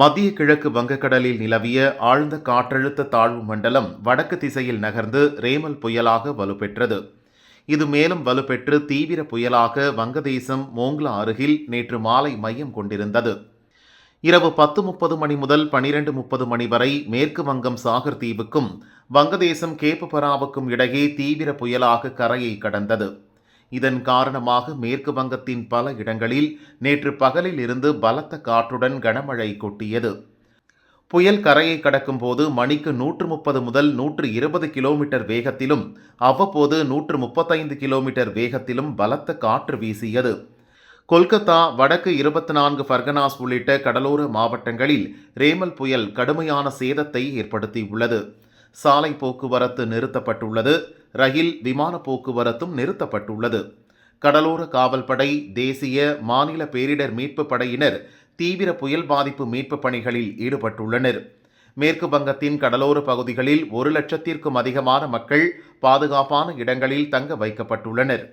மத்திய கிழக்கு வங்கக்கடலில் நிலவிய ஆழ்ந்த காற்றழுத்த தாழ்வு மண்டலம் வடக்கு திசையில் நகர்ந்து ரேமல் புயலாக வலுப்பெற்றது. இது மேலும் வலுப்பெற்று தீவிர புயலாக வங்கதேசம் மோங்லா அருகில் நேற்று மாலை மையம் கொண்டிருந்தது. இரவு பத்து முப்பது மணி முதல் பனிரெண்டு முப்பது மணி வரை மேற்கு வங்கம் சாகர் தீவுக்கும் வங்கதேசம் கேப்புபராவுக்கும் இடையே தீவிர புயலாக கரையை கடந்தது. இதன் காரணமாக மேற்கு வங்கத்தின் பல இடங்களில் நேற்று பகலில் இருந்து பலத்த காற்றுடன் கனமழை கொட்டியது. புயல் கரையை கடக்கும் போது மணிக்கு நூற்று முப்பது முதல் நூற்று இருபது கிலோமீட்டர் வேகத்திலும் அவ்வப்போது நூற்று முப்பத்தைந்து கிலோமீட்டர் வேகத்திலும் பலத்த காற்று வீசியது. கொல்கத்தா வடக்கு இருபத்தி நான்கு ஃபர்கனாஸ் உள்ளிட்ட கடலோர மாவட்டங்களில் ரேமல் புயல் கடுமையான சேதத்தை ஏற்படுத்தியுள்ளது. சாலை போக்குவரத்து நிறுத்தப்பட்டுள்ளது. ரயில் விமான போக்குவரத்தும் நிறுத்தப்பட்டுள்ளது. கடலோர காவல்படை தேசிய மாநில பேரிடர் மீட்புப் படையினர் தீவிர புயல் பாதிப்பு மீட்புப் பணிகளில் ஈடுபட்டுள்ளனர். மேற்கு வங்கத்தின் கடலோர பகுதிகளில் ஒரு லட்சத்திற்கும் அதிகமான மக்கள் பாதுகாப்பான இடங்களில் தங்க வைக்கப்பட்டுள்ளனர்.